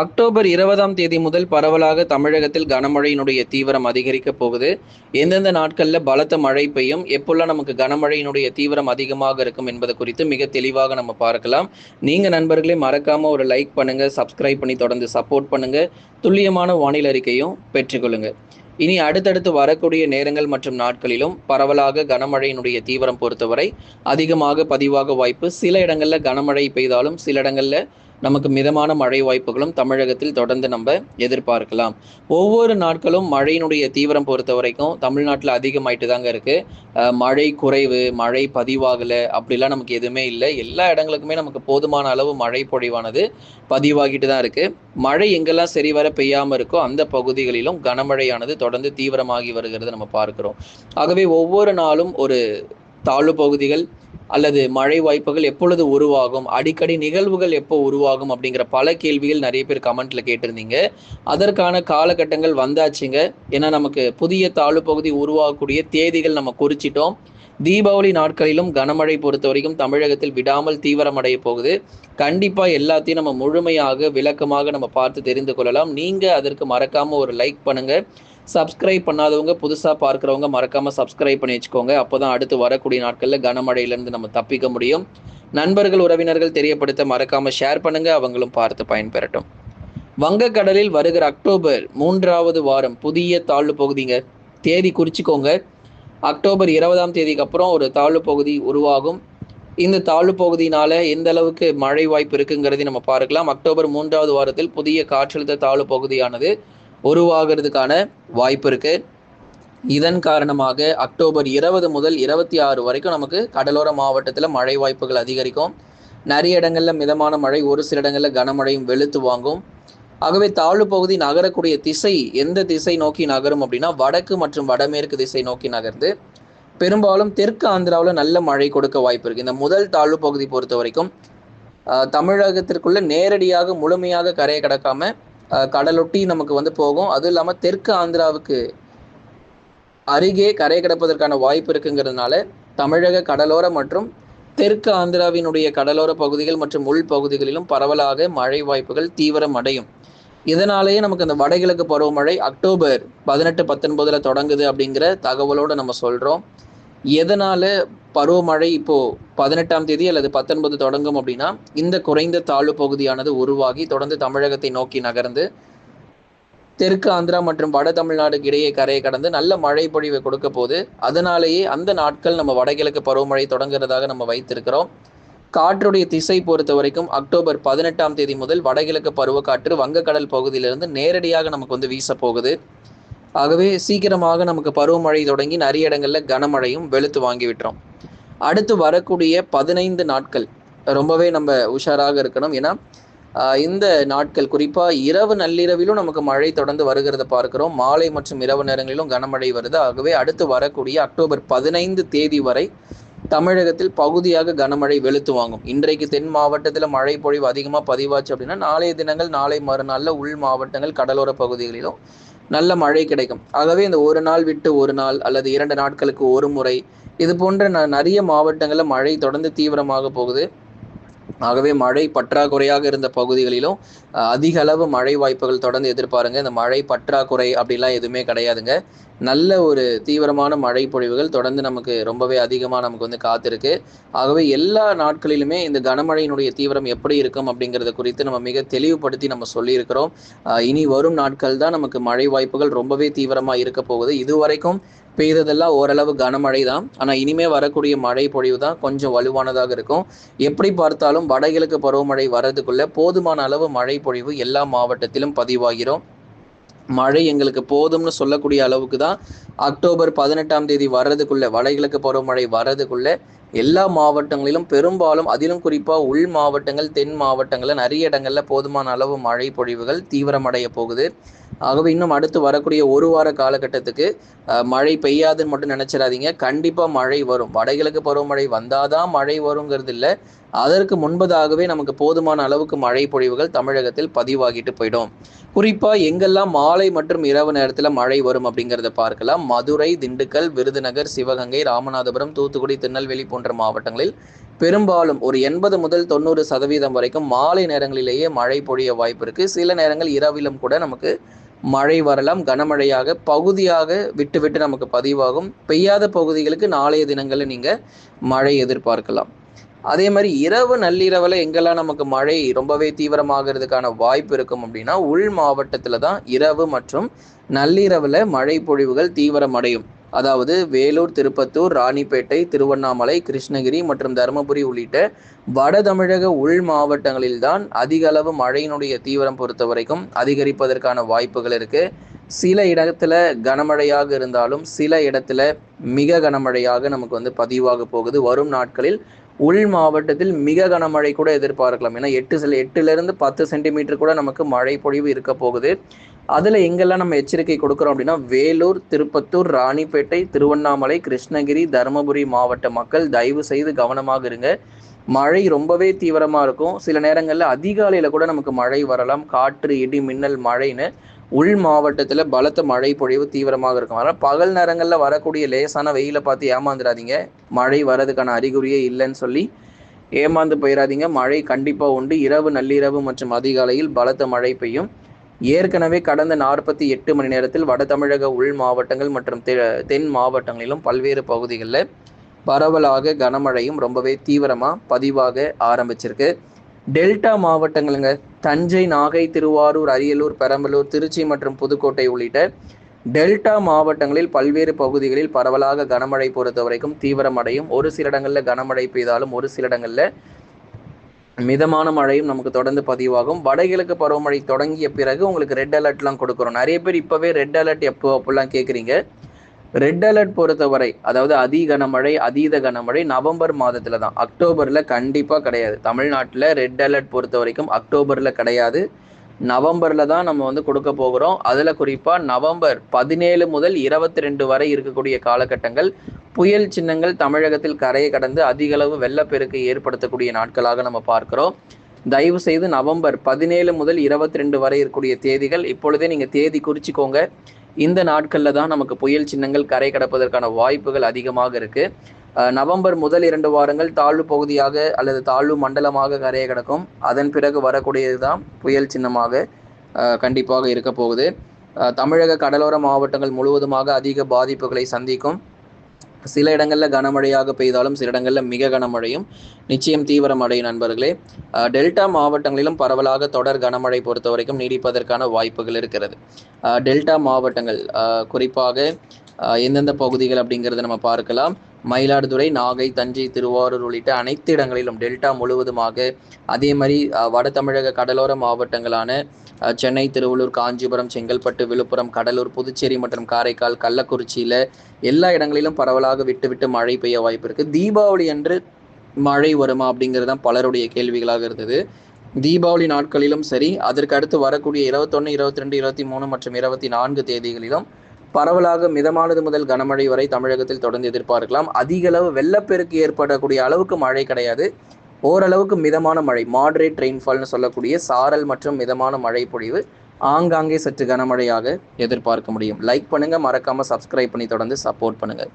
October இருபதாம் தேதி முதல் பரவலாக தமிழகத்தில் கனமழையினுடைய தீவிரம் அதிகரிக்க போகுது. எந்தெந்த நாட்களில் பலத்த மழை பெய்யும் எப்போல்லாம் நமக்கு கனமழையினுடைய தீவிரம் அதிகமாக இருக்கும் என்பது குறித்து மிக தெளிவாக நம்ம பார்க்கலாம். நீங்கள் நண்பர்களே மறக்காம ஒரு லைக் பண்ணுங்க சப்ஸ்கிரைப் பண்ணி தொடர்ந்து சப்போர்ட் பண்ணுங்க. துல்லியமான வானிலை அறிக்கையும் பெற்றுக்கொள்ளுங்க இனி அடுத்தடுத்து வரக்கூடிய நேரங்கள் மற்றும் நாட்களிலும் பரவலாக கனமழையினுடைய தீவிரம் பொறுத்தவரை அதிகமாக பதிவாக வாய்ப்பு. சில இடங்களில் கனமழை பெய்தாலும் சில இடங்களில் நமக்கு மிதமான மழை வாய்ப்புகளும் தமிழகத்தில் தொடர்ந்து நம்ம எதிர்பார்க்கலாம். ஒவ்வொரு நாட்களும் மழையினுடைய தீவிரம் பொறுத்த வரைக்கும் தமிழ்நாட்டில் அதிகமாயிட்டு தாங்க இருக்கு மழை குறைவு மழை பதிவாகலை அப்படிலாம் நமக்கு எதுவுமே இல்லை. எல்லா இடங்களுக்குமே நமக்கு போதுமான அளவு மழை பொழிவானது பதிவாகிட்டு தான் இருக்கு. மழை எங்கெல்லாம் சரிவர பெய்யாமல் இருக்கோ அந்த பகுதிகளிலும் கனமழையானது தொடர்ந்து தீவிரமாகி வருகிறது நம்ம பார்க்கிறோம். ஆகவே ஒவ்வொரு நாளும் ஒரு தாழ்வு பகுதிகள் அல்லது மழை வாய்ப்புகள் எப்பொழுது உருவாகும் அடிக்கடி நிகழ்வுகள் எப்போ உருவாகும் அப்படிங்கிற பல கேள்விகள் நிறைய பேர் கமெண்ட்ல கேட்டிருந்தீங்க. அதற்கான காலகட்டங்கள் வந்தாச்சுங்க. ஏன்னா நமக்கு புதிய தாழ்வு பகுதி உருவாகக்கூடிய தேதிகள் நம்ம குறிச்சிட்டோம். தீபாவளி நாட்களிலும் கனமழை பொறுத்த வரைக்கும் தமிழகத்தில் விடாமல் தீவிரமடைய போகுது. கண்டிப்பா எல்லாத்தையும் நம்ம முழுமையாக விளக்கமாக நம்ம பார்த்து தெரிந்து கொள்ளலாம். நீங்க அதற்கு மறக்காம ஒரு லைக் பண்ணுங்க. சப்ஸ்கிரைப் பண்ணாதவங்க புதுசாக பார்க்குறவங்க மறக்காமல் சப்ஸ்கிரைப் பண்ணி வச்சுக்கோங்க. அப்போ தான் அடுத்து வரக்கூடிய நாட்களில் கனமழையிலேருந்து நம்ம தப்பிக்க முடியும். நண்பர்கள் உறவினர்கள் தெரியப்படுத்த மறக்காமல் ஷேர் பண்ணுங்கள் அவங்களும் பார்த்து பயன்பெறட்டும். வங்கக்கடலில் வருகிற அக்டோபர் மூன்றாவது வாரம் புதிய தாழ்வு பகுதிங்க. தேதி குறிச்சிக்கோங்க. அக்டோபர் இருபதாம் தேதிக்கு அப்புறம் ஒரு தாழ்வு பகுதி உருவாகும். இந்த தாழ்வு பகுதியினால எந்த அளவுக்கு மழை வாய்ப்பு இருக்குங்கிறதை நம்ம பார்க்கலாம். அக்டோபர் மூன்றாவது வாரத்தில் புதிய காற்றழுத்த தாழ்வு பகுதியானது உருவாகிறதுக்கான வாய்ப்பு இருக்கு. இதன் காரணமாக அக்டோபர் இருபது முதல் இருபத்தி ஆறு வரைக்கும் நமக்கு கடலோர மாவட்டத்தில் மழை வாய்ப்புகள் அதிகரிக்கும். நிறைய இடங்களில் மிதமான மழை ஒரு சில இடங்களில் கனமழையும் வெளுத்து வாங்கும். ஆகவே தாழ்வு பகுதி நகரக்கூடிய திசை எந்த திசை நோக்கி நகரும் அப்படின்னா வடக்கு மற்றும் வடமேற்கு திசை நோக்கி நகர்ந்து பெரும்பாலும் தெற்கு ஆந்திராவில் நல்ல மழை கொடுக்க வாய்ப்பு இருக்கு. இந்த முதல் தாழ்வு பகுதி பொறுத்த வரைக்கும் தமிழகத்திற்குள்ள நேரடியாக முழுமையாக கரையை கடக்காம கடலொட்டி நமக்கு வந்து போகும். அதுவும் இல்லாமல் தெற்கு ஆந்திராவுக்கு அருகே கரை கிடப்பதற்கான வாய்ப்பு இருக்குங்கிறதுனால தமிழக கடலோர மற்றும் தெற்கு ஆந்திராவினுடைய கடலோர பகுதிகள் மற்றும் உள் பகுதிகளிலும் பரவலாக மழை வாய்ப்புகள் தீவிரம் அடையும். இதனாலேயே நமக்கு அந்த வடகிழக்கு பருவமழை அக்டோபர் பதினெட்டு பத்தொன்பதுல தொடங்குது அப்படிங்கிற தகவலோட நம்ம சொல்றோம். எதனால பருவமழை இப்போ பதினெட்டாம் தேதி அல்லது பத்தொன்பது தொடங்கும் அப்படின்னா இந்த குறைந்த தாழ்வு பகுதியானது உருவாகி தொடர்ந்து தமிழகத்தை நோக்கி நகர்ந்து தெற்கு ஆந்திரா மற்றும் வட தமிழ்நாடுக்கு இடையே கரையை கடந்து நல்ல மழை பொழிவை கொடுக்க போது அதனாலேயே அந்த நாட்கள் நம்ம வடகிழக்கு பருவமழை தொடங்குறதாக நம்ம வைத்திருக்கிறோம். காற்றுடைய திசை பொறுத்த வரைக்கும் அக்டோபர் பதினெட்டாம் தேதி முதல் வடகிழக்கு பருவக்காற்று வங்கக்கடல் பகுதியிலிருந்து நேரடியாக நமக்கு வந்து வீச போகுது. ஆகவே சீக்கிரமாக நமக்கு பருவமழை தொடங்கி நிறைய இடங்களில் கனமழையும் வெளுத்து வாங்கி விட்டுறோம் அடுத்து வரக்கூடிய பதினைந்து நாட்கள். ரொம்பவே நம்ம உஷாராக இருக்கணும். ஏன்னா இந்த நாட்கள் குறிப்பாக இரவு நள்ளிரவிலும் நமக்கு மழை தொடர்ந்து வருகிறத பார்க்கிறோம். மாலை மற்றும் இரவு நேரங்களிலும் கனமழை வருது. ஆகவே அடுத்து வரக்கூடிய அக்டோபர் பதினைந்து தேதி வரை தமிழகத்தில் பகுதியாக கனமழை வெளுத்து வாங்கும். இன்றைக்கு தென் மாவட்டத்தில் மழை பொழிவு அதிகமாக பதிவாச்சு அப்படின்னா நாளைய தினங்கள் நாளை மறுநாளில் உள் மாவட்டங்கள் கடலோர பகுதிகளிலும் நல்ல மழை கிடைக்கும். ஆகவே இந்த ஒரு நாள் விட்டு ஒரு நாள் அல்லது இரண்டு நாட்களுக்கு ஒரு முறை இது போன்ற ந- நிறைய மாவட்டங்களில் மழை தொடர்ந்து தீவிரமாக போகுது. ஆகவே மழை பற்றாக்குறையாக இருந்த பகுதிகளிலும் அதிக அளவு மழை வாய்ப்புகள் தொடர்ந்து எதிர்பாருங்க. இந்த மழை பற்றாக்குறை அப்படிலாம் எதுவுமே கிடையாதுங்க. நல்ல ஒரு தீவிரமான மழை பொழிவுகள் தொடர்ந்து நமக்கு ரொம்பவே அதிகமாக நமக்கு வந்து காத்திருக்கு. ஆகவே எல்லா நாட்களிலுமே இந்த கனமழையினுடைய தீவிரம் எப்படி இருக்கும் அப்படிங்கிறத குறித்து நம்ம மிக தெளிவுபடுத்தி நம்ம சொல்லியிருக்கிறோம். இனி வரும் நாட்கள் தான் நமக்கு மழை வாய்ப்புகள் ரொம்பவே தீவிரமாக இருக்க போகுது. இதுவரைக்கும் பெய்ததெல்லாம் ஓரளவு கனமழை தான் ஆனால் இனிமே வரக்கூடிய மழை பொழிவு தான் கொஞ்சம் வலுவானதாக இருக்கும். எப்படி பார்த்தாலும் வடகிழக்கு பருவமழை வர்றதுக்குள்ள போதுமான அளவு மழை பொழிவு எல்லா மாவட்டத்திலும் பதிவாகிறோம். மழை எங்களுக்கு போதும்னு சொல்லக்கூடிய அளவுக்கு தான் அக்டோபர் பதினெட்டாம் தேதி வர்றதுக்குள்ள வடகிழக்கு பருவமழை வர்றதுக்குள்ள எல்லா மாவட்டங்களிலும் பெரும்பாலும் அதிலும் குறிப்பா உள் மாவட்டங்கள் தென் மாவட்டங்கள்ல நிறைய இடங்கள்ல போதுமான அளவு மழை பொழிவுகள் தீவிரமடைய போகுது. ஆகவே இன்னும் அடுத்து வரக்கூடிய ஒரு வார காலகட்டத்துக்கு மழை பெய்யாதுன்னு மட்டும் நினைச்சிடாதீங்க. கண்டிப்பா மழை வரும். வடகிழக்கு பருவமழை வந்தாதான் மழை வருங்கிறது இல்லை. அதற்கு முன்பதாகவே நமக்கு போதுமான அளவுக்கு மழை பொழிவுகள் தமிழகத்தில் பதிவாகிட்டு போயிடும். குறிப்பா எங்கெல்லாம் மாலை மற்றும் இரவு நேரத்துல மழை வரும் அப்படிங்கிறத பார்க்கலாம். மதுரை திண்டுக்கல் விருதுநகர் சிவகங்கை ராமநாதபுரம் தூத்துக்குடி திருநெல்வேலி போன்ற மாவட்டங்களில் பெரும்பாலும் ஒரு எண்பது முதல் தொண்ணூறு சதவீதம் வரைக்கும் மாலை நேரங்களிலேயே மழை பொழிய வாய்ப்பு இருக்கு. சில நேரங்கள் இரவிலும் கூட நமக்கு மழை வரலாம். கனமழையாக பகுதியாக விட்டு விட்டு நமக்கு பதிவாகும். பெய்யாத பகுதிகளுக்கு நாளைய தினங்களில் நீங்க மழை எதிர்பார்க்கலாம். அதே மாதிரி இரவு நள்ளிரவில் எங்கெல்லாம் நமக்கு மழை ரொம்பவே தீவிரமாகிறதுக்கான வாய்ப்பு இருக்கும் அப்படின்னா உள் மாவட்டத்தில் தான் இரவு மற்றும் நள்ளிரவில் மழை பொழிவுகள் தீவிரமடையும். அதாவது வேலூர் திருப்பத்தூர் ராணிப்பேட்டை திருவண்ணாமலை கிருஷ்ணகிரி மற்றும் தருமபுரி உள்ளிட்ட வட தமிழக உள் மாவட்டங்களில் தான் அதிக அளவு மழையினுடைய தீவிரம் பொறுத்த வரைக்கும் அதிகரிப்பதற்கான வாய்ப்புகள் இருக்கு. சில இடத்துல கனமழையாக இருந்தாலும் சில இடத்துல மிக கனமழையாக நமக்கு வந்து பதிவாக போகுது. வரும் நாட்களில் உள் மாவட்டத்தில் மிக கனமழை கூட எதிர்பார்க்கலாம். ஏன்னா எட்டு சில எட்டுலேருந்து பத்து சென்டிமீட்டர் கூட நமக்கு மழை பொழிவு இருக்க போகுது. அதில் எங்கெல்லாம் நம்ம எச்சரிக்கை கொடுக்குறோம் அப்படின்னா வேலூர் திருப்பத்தூர் ராணிப்பேட்டை திருவண்ணாமலை கிருஷ்ணகிரி தருமபுரி மாவட்ட மக்கள் தயவு செய்து கவனமாக இருங்க. மழை ரொம்பவே தீவிரமாக இருக்கும். சில நேரங்களில் அதிகாலையில் கூட நமக்கு மழை வரலாம். காற்று இடி மின்னல் மழைன்னு உள் மாவட்டத்தில் பலத்த மழை பொழிவு தீவிரமாக இருக்கும். அதனால பகல் நேரங்களில் வரக்கூடிய லேசான வெயிலை பார்த்து ஏமாந்துடாதீங்க மழை வரதுக்கான அறிகுறியே இல்லைன்னு சொல்லி ஏமாந்து போயிடாதீங்க மழை கண்டிப்பாக உண்டு. இரவு நள்ளிரவு மற்றும் அதிகாலையில் பலத்த மழை பெய்யும். ஏற்கனவே கடந்த நாற்பத்தி எட்டு மணி நேரத்தில் வட தமிழக உள் மாவட்டங்கள் மற்றும் தென் மாவட்டங்களிலும் பல்வேறு பகுதிகளில் பரவலாக கனமழையும் ரொம்பவே தீவிரமாக பதிவாக ஆரம்பிச்சிருக்கு. டெல்டா மாவட்டங்களுங்க. தஞ்சை நாகை திருவாரூர் அரியலூர் பெரம்பலூர் திருச்சி மற்றும் புதுக்கோட்டை உள்ளிட்ட டெல்டா மாவட்டங்களில் பல்வேறு பகுதிகளில் பரவலாக கனமழை பொறுத்த வரைக்கும் தீவிரமடையும் ஒரு சில இடங்களில் கனமழை பெய்தாலும் ஒரு சில இடங்களில் மிதமான மழையும் நமக்கு தொடர்ந்து பதிவாகும். வடகிழக்கு பருவமழை தொடங்கிய பிறகு உங்களுக்கு ரெட் அலர்ட்லாம் கொடுக்குறோம். நிறைய பேர் இப்போவே ரெட் அலர்ட் எப்போ அப்படிலாம் கேட்குறீங்க ரெட் அலர்ட் பொறுத்தவரை அதாவது அதி கனமழை அதீத கனமழை நவம்பர் மாதத்துல தான் அக்டோபர்ல கண்டிப்பா கிடையாது. தமிழ்நாட்டில் ரெட் அலர்ட் பொறுத்த வரைக்கும் அக்டோபர்ல கிடையாது. நவம்பர்ல தான் நம்ம வந்து கொடுக்க போகிறோம். அதுல குறிப்பா நவம்பர் பதினேழு முதல் இருபத்தி ரெண்டு வரை இருக்கக்கூடிய காலகட்டங்கள் புயல் சின்னங்கள் தமிழகத்தில் கரையை கடந்து அதிகளவு வெள்ளப்பெருக்கு ஏற்படுத்தக்கூடிய நாட்களாக நம்ம பார்க்கிறோம். தயவு செய்து நவம்பர் பதினேழு முதல் இருபத்தி ரெண்டு வரை இருக்கக்கூடிய தேதிகள் இப்பொழுதே நீங்க தேதி குறிச்சிக்கோங்க. இந்த நாட்களில் தான் நமக்கு புயல் சின்னங்கள் கரை கடப்பதற்கான வாய்ப்புகள் அதிகமாக இருக்குது நவம்பர் முதல் இரண்டு வாரங்கள் தாழ்வு பகுதியாக அல்லது தாழ்வு மண்டலமாக கரையை கிடக்கும். அதன் பிறகு வரக்கூடியது தான் புயல் சின்னமாக கண்டிப்பாக இருக்க போகுது. தமிழக கடலோர மாவட்டங்கள் முழுவதுமாக அதிக பாதிப்புகளை சந்திக்கும். சில இடங்களில் கனமழையாக பெய்தாலும் சில இடங்களில் மிக கனமழையும் நிச்சயம் தீவிரமடையும் நண்பர்களே. டெல்டா மாவட்டங்களிலும் பரவலாக தொடர் கனமழை பொறுத்த வரைக்கும் நீடிப்பதற்கான வாய்ப்புகள் இருக்கிறது. டெல்டா மாவட்டங்கள் குறிப்பாக எந்தெந்த பகுதிகள் அப்படிங்கிறத நம்ம பார்க்கலாம். மயிலாடுதுறை நாகை தஞ்சை திருவாரூர் உள்ளிட்ட அனைத்து இடங்களிலும் டெல்டா முழுவதுமாக அதே மாதிரி வட தமிழக கடலோர மாவட்டங்களான சென்னை திருவள்ளூர் காஞ்சிபுரம் செங்கல்பட்டு விழுப்புரம் கடலூர் புதுச்சேரி மற்றும் காரைக்கால் கள்ளக்குறிச்சியில் எல்லா இடங்களிலும் பரவலாக விட்டு விட்டு மழை பெய்ய வாய்ப்பு இருக்குது தீபாவளி அன்று மழை வருமா அப்படிங்கிறது தான் பலருடைய கேள்விகளாக இருந்தது. தீபாவளி நாட்களிலும் சரி அதற்கு அடுத்து வரக்கூடிய இருபத்தொன்று இருபத்தி ரெண்டு இருபத்தி மூணு மற்றும் இருபத்தி நான்கு தேதிகளிலும் பரவலாக மிதமானது முதல் கனமழை வரை தமிழகத்தில் தொடர்ந்து எதிர்பார்க்கலாம். அதிக அளவு வெள்ளப்பெருக்கு ஏற்படக்கூடிய அளவுக்கு மழை கிடையாது. ஓரளவுக்கு மிதமான மழை மாடரேட் ரெயின்ஃபால்னு சொல்லக்கூடிய சாரல் மற்றும் மிதமான மழை பொழிவு ஆங்காங்கே சற்று கனமழையாக எதிர்பார்க்க முடியும். லைக் பண்ணுங்கள் மறக்காமல் சப்ஸ்கிரைப் பண்ணி தொடர்ந்து சப்போர்ட் பண்ணுங்கள்